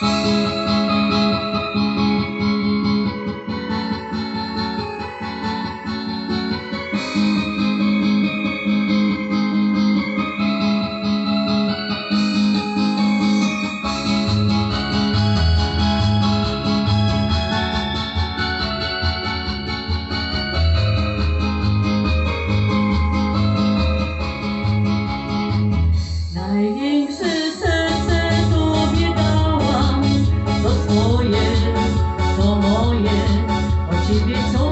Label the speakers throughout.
Speaker 1: Música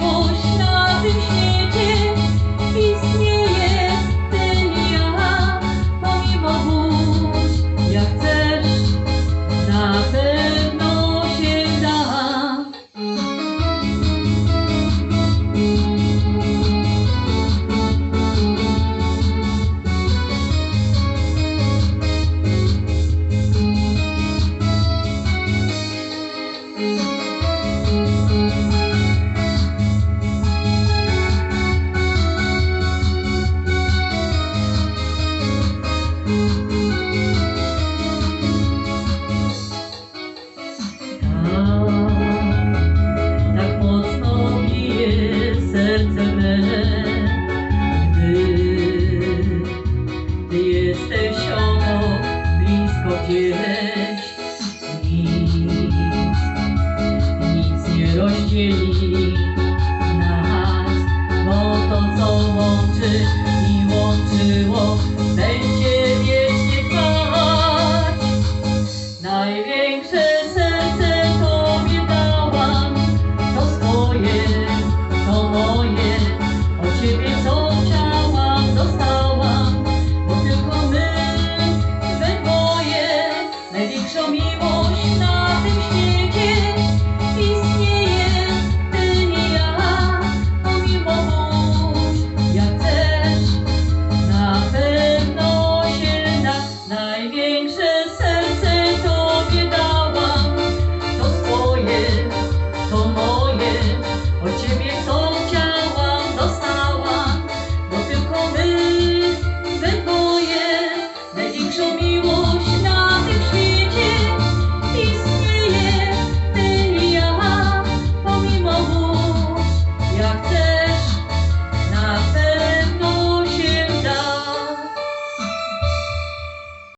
Speaker 1: Boş nazik rozdzieli nas, bo to co łączy